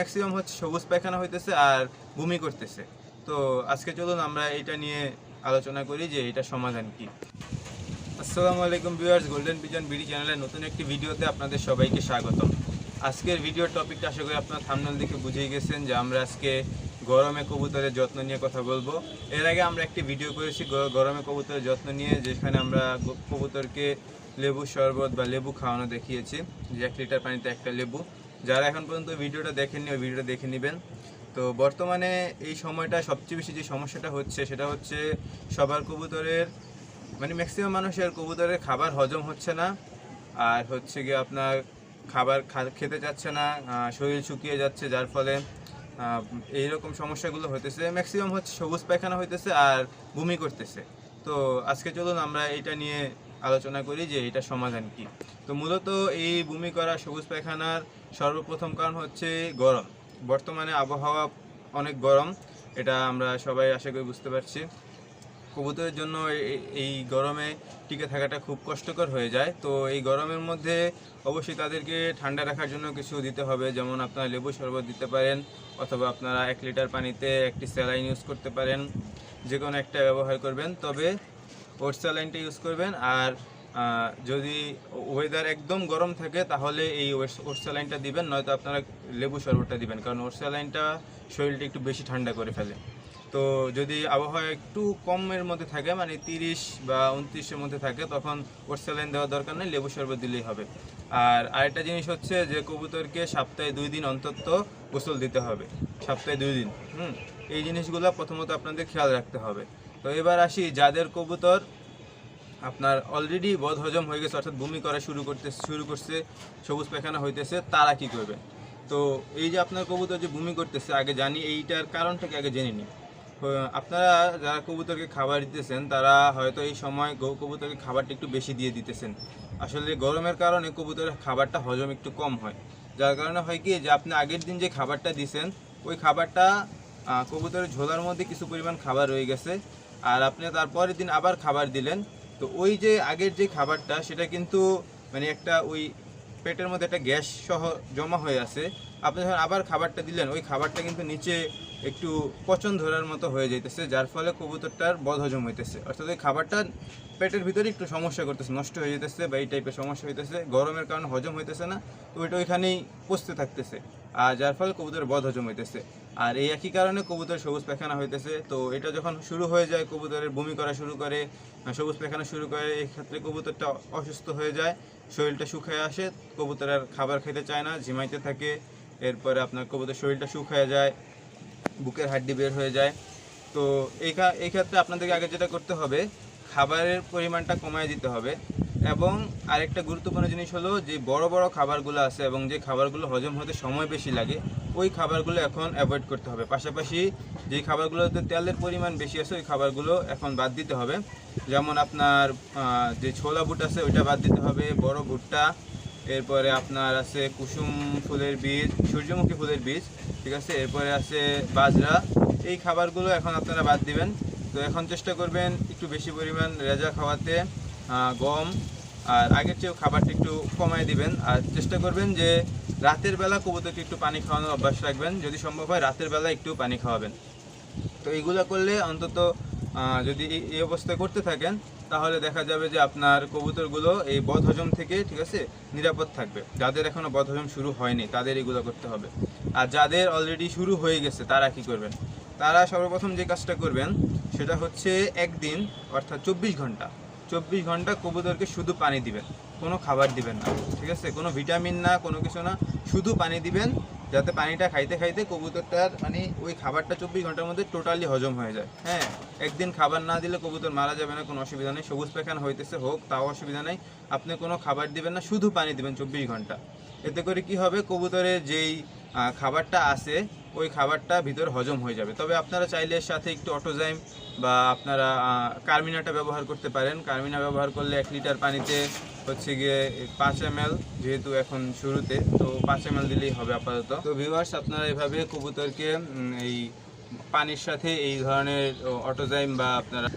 Maximum হচ্ছে সবুজ পায়খানা হইতেছে আর বমি করতেছে। তো আজকে চলুন আমরা এটা নিয়ে আলোচনা করি যে এটা সমাধান কি। আসসালামু আলাইকুম ভিউয়ার্স গোল্ডেন পিজন বিডি চ্যানেলের নতুন একটি ভিডিওতে আপনাদের সবাইকে স্বাগতম। আজকের ভিডিওর টপিকটা আশা করি আপনার থামনাল দেখে বুঝেই গেছেন যে আমরা আজকে গরমে কবুতরের যত্ন নিয়ে কথা বলব। এর আগে আমরা একটি ভিডিও করেছি গরমে কবুতরের যত্ন নিয়ে, যেখানে আমরা কবুতরকে লেবু শরবত বা লেবু খাওয়ানো দেখিয়েছি। যে এক লিটার পানিতে একটা লেবু। যারা এখন পর্যন্ত ভিডিওটা দেখেননি ওই ভিডিওটা দেখে নেবেন। তো বর্তমানে এই সময়টা সবচেয়ে বেশি যে সমস্যাটা হচ্ছে সেটা হচ্ছে সবার কবুতরের মানে ম্যাক্সিমাম মানুষের কবুতরের খাবার হজম হচ্ছে না। আর হচ্ছে গিয়ে আপনার খাবার খেতে চাচ্ছে না শরীর শুকিয়ে যাচ্ছে যার ফলে আহ, এইরকম সমস্যাগুলো হইতেছে। ম্যাক্সিমাম হচ্ছে সবুজ পায়খানা হইতেছে আর বমি করতেছে। তো আজকে চলুন আমরা এটা নিয়ে আলোচনা করি যে এটা সমাধান কি। তো মূলত এই বমি করা সবুজ পায়খানার সর্বপ্রথম কারণ হচ্ছে গরম। বর্তমানে আবহাওয়া অনেক গরম, এটা আমরা সবাই আশা করি বুঝতে পারছি। কবুতরের জন্য এই- গরমে টিকে থাকাটা খুব কষ্টকর হয়ে যায়। তো এই গরমের মধ্যে অবশ্যই তাদেরকে ঠান্ডা রাখার জন্য কিছু দিতে হবে। যেমন আপনারা লেবু শরবত দিতে পারেন, অথবা আপনারা এক লিটার পানিতে একটি স্যালাইন ইউজ করতে পারেন। যে কোনো একটা ব্যবহার করবেন। তবে ওট স্যালাইনটা ইউজ করবেন। আর যদি ওয়েদার একদম গরম থাকে, তাহলে এই ওট স্যালাইনটা দিবেন, নয়তো আপনারা লেবু শরবতটা দিবেন। কারণ ওট স্যালাইনটা শরীরটা একটু বেশি ঠান্ডা করে ফেলে। তো যদি আবহাওয়া একটু কমের মধ্যে থাকে মানে তিরিশ বা উনত্রিশের মধ্যে থাকে, তখন ওর স্যালাইন দেওয়ার দরকার নেই, লেবু শরবত দিলেই হবে। আর আরেকটা জিনিস হচ্ছে যে, কবুতরকে সপ্তাহে দুই দিন অন্তত গোসল দিতে হবে। সপ্তাহে দুই দিন, হুম? এই জিনিসগুলো প্রথমত আপনাদের খেয়াল রাখতে হবে। তো এবার আসি, যাদের কবুতর আপনার অলরেডি বদ হজম হয়ে গেছে, অর্থাৎ বমি করা শুরু করতে, শুরু করছে, সবুজ পায়খানা হইতেছে, তারা কি করবে? তো এই যে আপনার কবুতর যে বমি করতেছে, আগে জানি, এইটার কারণটাকে আগে জেনে নিই। আপনারা যারা কবুতরকে খাবার দিতেছেন, তারা হয়তো এই সময় গৌ, কবুতরকে খাবারটা একটু বেশি দিয়ে দিতেছেন। আসলে গরমের কারণে কবুতরের খাবারটা হজম একটু কম হয়। যার কারণে হয় কি, যে আপনি আগের দিন যে খাবারটা দিছেন, ওই খাবারটা কবুতরের ঝোলার মধ্যে কিছু পরিমাণ খাবার রয়ে গেছে, আর আপনি তারপরের দিন আবার খাবার দিলেন তো ওই যে আগের যে খাবারটা, সেটা কিন্তু মানে একটা ওই পেটের মধ্যে একটা গ্যাস সহ জমা হয়ে আছে। আপনি যখন আবার খাবারটা দিলেন, ওই খাবারটা কিন্তু নিচে একটু পচন ধরার মতো হয়ে যাইতেছে, যার ফলে কবুতরটার বদহজম হইতেছে। অর্থাৎ ওই খাবারটা পেটের ভিতরে একটু সমস্যা করতেছে, নষ্ট হয়ে যেতেছে বা এই টাইপের সমস্যা হইতেছে, গরমের কারণে হজম হইতেছে না, তো ওইটা ওইখানেই পচতে থাকতেছে, আর যার ফলে কবুতরের বদ হজম হইতেছে। আর এই একই কারণে কবুতর সবুজ পায়খানা হইতেছে। তো এটা যখন শুরু হয়ে যায়, কবুতরের বমি করা শুরু করে সবুজ পায়খানা শুরু করে, এই ক্ষেত্রে কবুতরটা অসুস্থ হয়ে যায়, শরীরটা শুকিয়ে আসে, কবুতর আর খাবার খেতে চায় না, ঝিমাইতে থাকে, এরপরে আপনার কবুতর শরীরটা শুকিয়ে যায়, বুকের হাড্ডি বের হয়ে যায়। তো এই ক্ষেত্রে আপনাদেরকে আগে যেটা করতে হবে, খাবারের পরিমাণটা কমায় দিতে হবে। এবং আরেকটা গুরুত্বপূর্ণ জিনিস হলো যে বড় বড় খাবারগুলো আছে এবং যে খাবারগুলো হজম হতে সময় বেশি লাগে, ওই খাবারগুলো এখন অ্যাভয়েড করতে হবে। পাশাপাশি যে খাবারগুলোতে তেলের পরিমাণ বেশি আছে, ওই খাবারগুলো এখন বাদ দিতে হবে। যেমন আপনার যে ছোলা বুট আছে, ওইটা বাদ দিতে হবে, বড় ভুট্টা, এরপরে আপনার আছে কুসুম ফুলের বীজ, সূর্যমুখী ফুলের বীজ, ঠিক আছে? এরপরে আছে বাজরা, এই খাবারগুলো এখন আপনারা বাদ দিবেন। তো এখন চেষ্টা করবেন একটু বেশি পরিমাণ রেজা খাওয়াতে গম আর আগের চেয়েও খাবারটা একটু কমায় দিবেন। আর চেষ্টা করবেন যে রাতের বেলা কবুতরকে একটু পানি খাওয়ানোর অভ্যাস রাখবেন। যদি সম্ভব হয় রাতের বেলা একটু পানি খাওয়াবেন। তো এইগুলো করলে অন্তত যদি এই- অবস্থায় করতে থাকেন, তাহলে দেখা যাবে যে আপনার কবুতরগুলো এই বদহজম থেকে, ঠিক আছে, নিরাপদ থাকবে। যাদের এখনও বদহজম শুরু হয়নি, তাদের এগুলো করতে হবে। আর যাদের অলরেডি শুরু হয়ে গেছে, তারা কি করবেন? তারা সর্বপ্রথম যে কাজটা করবেন, সেটা হচ্ছে একদিন, অর্থাৎ চব্বিশ ঘণ্টা চব্বিশ ঘণ্টা কবুতরকে শুধু পানি দিবেন, কোনো খাবার দিবেন না, ঠিক আছে? কোনো ভিটামিন না, কোনো কিছু না, শুধু পানি দিবেন, যাতে পানিটা খাইতে খাইতে কবুতরটার মানে ওই খাবারটা চব্বিশ ঘণ্টার মধ্যে টোটালি হজম হয়ে যায়। হ্যাঁ একদিন খাবার না দিলে কবুতর মারা যাবে না, কোনো অসুবিধা নেই। সবুজ পেখান হইতেছে হোক, তাও অসুবিধা নেই। আপনি কোনো খাবার দিবেন না, শুধু পানি দিবেন চব্বিশ ঘণ্টা। এতে করে কি হবে? কবুতরের যেই খাবারটা আছে ওই খাবারটা ভিতরে হজম হয়ে যাবে। তবে আপনারা চাইলে সাথে একটু অটোজাইম বা আপনারা কার্মিনাটা ব্যবহার করতে পারেন। কার্মিনা ব্যবহার করলে এক লিটার পানিতে হচ্ছে গিয়ে পাঁচ এম যেহেতু এখন শুরুতে, তো পাঁচ এম এল দিলেই হবে আপাতত। তো ভিউয়ার্স আপনারা এভাবে কবুতরকে এই পানির সাথে এই ধরনের অটোজাইম বা আপনারা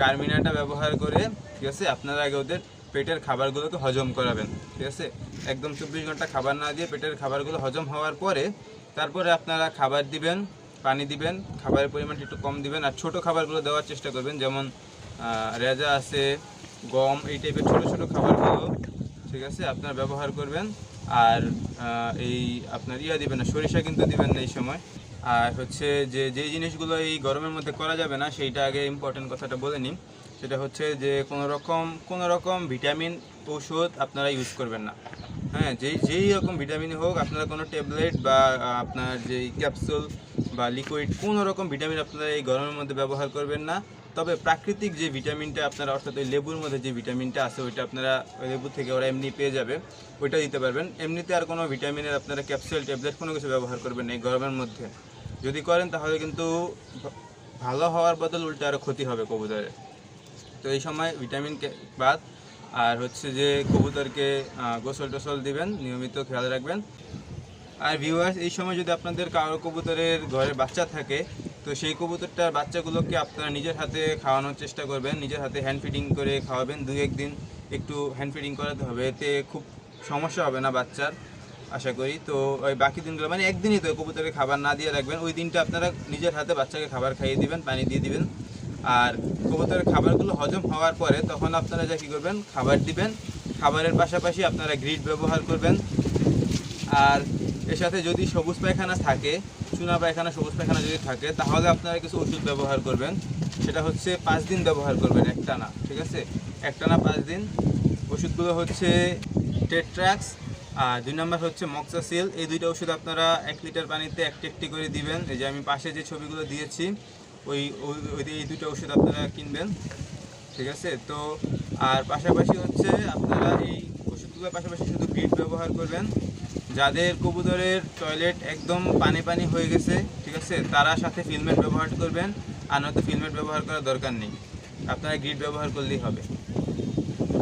কার্মিনাটা ব্যবহার করে, ঠিক আছে? আপনারা আগে ওদের পেটের খাবারগুলোকে হজম করাবেন, ঠিক আছে? একদম চব্বিশ ঘণ্টা খাবার না দিয়ে পেটের খাবারগুলো হজম হওয়ার পরে তারপরে আপনারা খাবার দিবেন, পানি দিবেন, খাবারের পরিমাণটা একটু কম দিবেন আর ছোট খাবারগুলো দেওয়ার চেষ্টা করবেন, যেমন রেজা আছে, গম, এই টাইপের ছোট ছোট খাবারগুলো, ঠিক আছে? আপনারা ব্যবহার করবেন আর এই আপনার ইয়া দিবেন না, সরিষা কিন্তু দিবেন না এই সময়। আর হচ্ছে যে যেই জিনিসগুলো এই গরমের মধ্যে করা যাবে না, সেইটা আগে ইম্পর্টেন্ট কথাটা বলে নিই। সেটা হচ্ছে যে কোনো রকম কোনো রকম ভিটামিন ঔষধ আপনারা ইউজ করবেন না। হ্যাঁ যেই যেই রকম ভিটামিন হোক, আপনারা কোনো ট্যাবলেট বা, আপনার যেই ক্যাপসুল বা লিকুইড কোনো রকম ভিটামিন আপনারা এই গরমের মধ্যে ব্যবহার করবেন না। তবে প্রাকৃতিক যে ভিটামিনটা আপনারা, অর্থাৎ ওই লেবুর মধ্যে যে ভিটামিনটা আছে, ওইটা আপনারা লেবু থেকে ওরা এমনি পেয়ে যাবে, ওইটা দিতে পারবেন। এমনিতে আর কোনো ভিটামিনের আপনারা ক্যাপসুল, ট্যাবলেট কোনো কিছু ব্যবহার করবেন না এই গরমের মধ্যে। যদি করেন তাহলে কিন্তু ভালো হওয়ার বদল উল্টে আরও ক্ষতি হবে কবুতরের। তো এই সময় ভিটামিন বাদ। আর হচ্ছে যে কবুতরকে গোসল টোসল দিবেন, নিয়মিত খেয়াল রাখবেন। আর ভিউয়ার্স এই সময় যদি আপনাদের কারও কবুতরের ঘরে বাচ্চা থাকে, তো সেই কবুতরটার বাচ্চাগুলোকে আপনারা নিজের হাতে খাওয়ানোর চেষ্টা করবেন। নিজের হাতে হ্যান্ড ফিডিং করে খাওয়াবেন। দুই একদিন একটু হ্যান্ড ফিডিং করাতে হবে। এতে খুব সমস্যা হবে না বাচ্চার, আশা করি। তো ওই বাকি দিনগুলো মানে একদিনই তো কবুতরকে খাবার না দিয়ে রাখবেন। ওই দিনটা আপনারা নিজের হাতে বাচ্চাকে খাবার খাইয়ে দিবেন, পানি দিয়ে দিবেন। আর কবুতরের খাবারগুলো হজম হওয়ার পরে তখন আপনারা যা কী করবেন? খাবার দিবেন। খাবারের পাশাপাশি আপনারা গ্রিড ব্যবহার করবেন। আর এর সাথে যদি সবুজ পায়খানা থাকে, চুনা পায়খানা, সবুজ পায়খানা যদি থাকে, তাহলে আপনারা কিছু ওষুধ ব্যবহার করবেন। সেটা হচ্ছে পাঁচ দিন ব্যবহার করবেন একটানা, ঠিক আছে? একটানা পাঁচ দিন। ওষুধগুলো হচ্ছে টেট্রাক্স, আর দুই নম্বর হচ্ছে মক্সাসিল। এই দুইটা ওষুধ আপনারা এক লিটার পানিতে একটি একটি করে দিবেন। এই যে আমি পাশে যে ছবিগুলো দিয়েছি ওই এই দুটো ওষুধ আপনারা কিনবেন। ঠিক আছে? তো আর পাশাপাশি হচ্ছে আপনারা এই ওষুধগুলোর পাশাপাশি শুধু গ্রিড ব্যবহার করবেন। যাদের কবুতরের টয়লেট একদম পানি পানি হয়ে গেছে, ঠিক আছে? তারা সাথে ফিলমেট ব্যবহার করবেন, আর নয়তো ফিলমেট ব্যবহার করার দরকার নেই। আপনারা গ্রিড ব্যবহার করলেই হবে।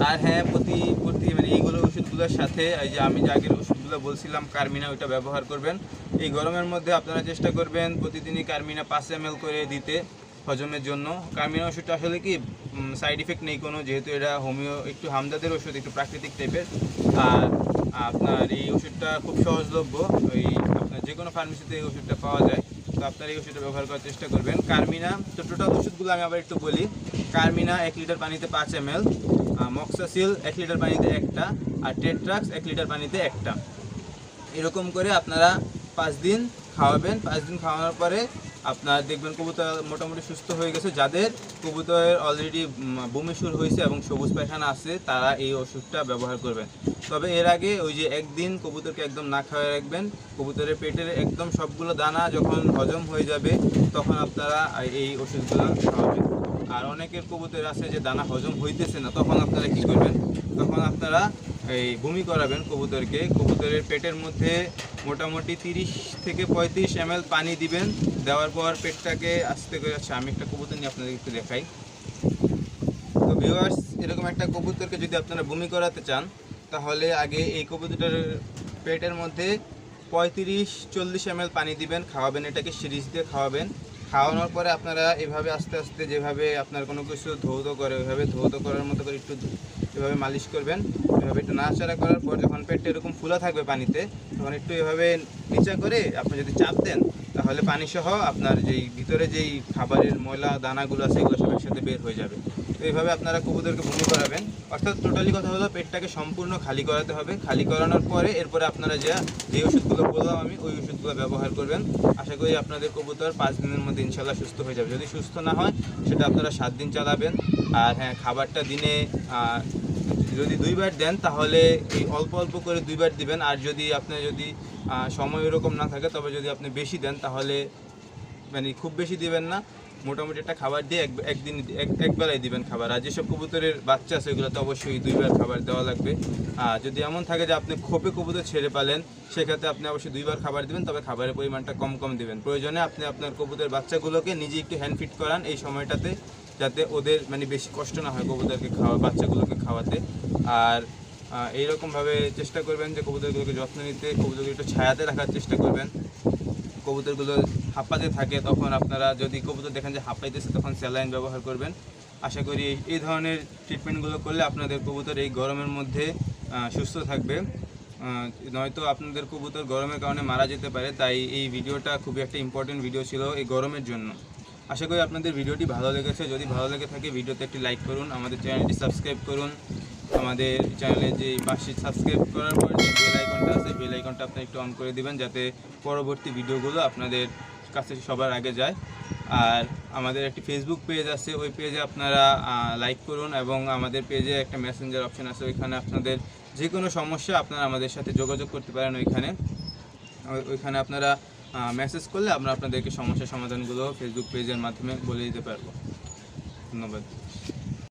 আর হ্যাঁ প্রতি প্রতি মানে এইগুলো ওষুধগুলোর সাথে, এই যে আমি যে আগের ওষুধগুলো বলছিলাম, কার্মিনা ওইটা ব্যবহার করবেন। এই গরমের মধ্যে আপনারা চেষ্টা করবেন প্রতিদিনই কার্মিনা পাঁচ এম করে দিতে হজমের জন্য। কার্মিনা ওষুধটা আসলে কি সাইড ইফেক্ট নেই কোনো, যেহেতু এটা হোমিও, একটু হামদাদের ওষুধ, একটু প্রাকৃতিক টাইপের আর আপনার এই ওষুধটা খুব সহজলভ্য, ওই আপনার যে কোনো ফার্মেসিতে এই ওষুধটা পাওয়া যায়। তো আপনারা এই ওষুধটা ব্যবহার করার চেষ্টা করবেন। কার্মিনা, তো টোটাল ওষুধগুলো আমি আবার একটু বলি। কার্মিনা, এক লিটার পানিতে পাঁচ এম এল মক্সাসিল এক লিটার পানিতে একটা। আর টেট্রাক্স এক লিটার পানিতে একটা। এরকম করে আপনারা পাঁচ দিন খাওয়াবেন। পাঁচ দিন খাওয়ানোর পরে আপনার দেখবেন কবুতর মোটামুটি সুস্থ হয়ে গেছে। যাদের কবুতরের অলরেডি বমি শুরু হয়েছে এবং সবুজ পায়খানা আছে, তারা এই ওষুধটা ব্যবহার করবেন। তবে এর আগে ওই যে একদিন কবুতরকে একদম না খাওয়াই রাখবেন। কবুতরের পেটের একদম সবগুলো দানা যখন হজম হয়ে যাবে, তখন আপনারা এই ওষুধগুলো খাওয়াবেন। আর অনেকের কবুতর আছে যে দানা হজম হইতেছে না, তখন আপনারা কি করবেন? তখন আপনারা এই বমি করাবেন কবুতরকে। কবুতরের পেটের মধ্যে মোটামুটি তিরিশ থেকে পঁয়ত্রিশ এম পানি দিবেন। দেওয়ার পর পেটটাকে আস্তে করে আচ্ছা আমি একটা কবুতর নিয়ে আপনাদের একটু দেখাই। তো ভিউয়ার্স এরকম একটা কবুতরকে যদি আপনারা বমি করাতে চান, তাহলে আগে এই কবুতরটার পেটের মধ্যে পঁয়ত্রিশ চল্লিশ এম পানি দিবেন, খাওয়াবেন, এটাকে সিরিজ দিয়ে খাওয়াবেন। খাওয়ানোর পরে আপনারা এভাবে আস্তে আস্তে যেভাবে আপনার কোনো কিছু ধৌত করে, ওইভাবে ধৌত করার মতো করে একটু এভাবে মালিশ করবেন, এভাবে একটু নাড়াচাড়া করার পর যখন পেটটা এরকম ফুলা থাকবে পানিতে, তখন একটু এভাবে নিচা করে আপনি যদি চাপ দেন, তাহলে পানি সহ আপনার যেই ভিতরে যেই খাবারের ময়লা, দানাগুলো আছে, এগুলো সব একসাথে বের হয়ে যাবে। এইভাবে আপনারা কবুতরকে বমি করাবেন। অর্থাৎ টোটালি কথা হলো পেটটাকে সম্পূর্ণ খালি করাতে হবে। খালি করানোর পরে এরপরে আপনারা যা যে ওষুধগুলো বললাম আমি, ওই ওষুধগুলো ব্যবহার করবেন। আশা করি আপনাদের কবুতর পাঁচ দিনের মধ্যে ইনশাল্লাহ সুস্থ হয়ে যাবে। যদি সুস্থ না হয়, সেটা আপনারা সাত দিন চালাবেন। আর হ্যাঁ খাবারটা দিনে যদি দুইবার দেন, তাহলে এই অল্প অল্প করে দুইবার দিবেন। আর যদি আপনি যদি সময় এরকম না থাকে, তবে যদি আপনি বেশি দেন, তাহলে মানে খুব বেশি দিবেন না। মোটামুটি একটা খাবার দিয়ে একদিন এক- একবেলায় দিবেন খাবার। আর যেসব কবুতরের বাচ্চা আছে ওগুলো তো অবশ্যই দুইবার খাবার দেওয়া লাগবে। আর যদি এমন থাকে যে আপনি খোপে কবুতর ছেড়ে পালেন, সেক্ষেত্রে আপনি অবশ্যই দুইবার খাবার দিবেন, তবে খাবারের পরিমাণটা কম কম দিবেন। প্রয়োজনে আপনি আপনার কবুতরের বাচ্চাগুলোকে নিজে একটু হ্যান্ড ফিট করান এই সময়টাতে, যাতে ওদের মানে বেশি কষ্ট না হয় কবুতরকে খাওয়া বাচ্চাগুলোকে খাওয়াতে। আর এইরকমভাবে চেষ্টা করবেন যে কবুতরগুলোকে যত্ন নিতে কবুতরগুলো একটু ছায়াতে রাখার চেষ্টা করবেন। কবুতরগুলো হাঁপাতে থাকে, তখন আপনারা যদি কবুতর দেখেন যে হাঁপাইতেছে, তখন স্যালাইন ব্যবহার করবেন। আশা করি এই- ধরনের ট্রিটমেন্টগুলো করলে আপনাদের কবুতর এই গরমের মধ্যে সুস্থ থাকবে। নয়তো আপনাদের কবুতর গরমের কারণে মারা যেতে পারে, তাই এই ভিডিওটা খুবই একটা ইম্পর্টেন্ট ভিডিও ছিল এই গরমের জন্য। আশা করি আপনাদের ভিডিওটি ভালো লেগেছে। যদি ভালো লেগে থাকে, ভিডিওতে একটি লাইক করুন, আমাদের চ্যানেলটি সাবস্ক্রাইব করুন। আমাদের চ্যানেলে যে পাশে সাবস্ক্রাইব করার পর যে বেল আইকনটা আছে বেল আইকনটা আপনি একটু অন করে দিবেন, যাতে পরবর্তী ভিডিওগুলো আপনাদের কাছে সবার আগে যায়। আর আমাদের একটি ফেসবুক পেজ আছে, ওই পেজে আপনারা লাইক করুন এবং আমাদের পেজে একটা মেসেঞ্জার অপশন আছে, ওইখানে আপনাদের যে কোনো সমস্যা আপনারা আমাদের সাথে যোগাযোগ করতে পারেন ওইখানে। ওই- ওইখানে আপনারা মেসেজ করলে আমরা আপনাদেরকে সমস্যা সমাধানগুলো ফেসবুক পেজের মাধ্যমে বলে দিতে পারব। ধন্যবাদ।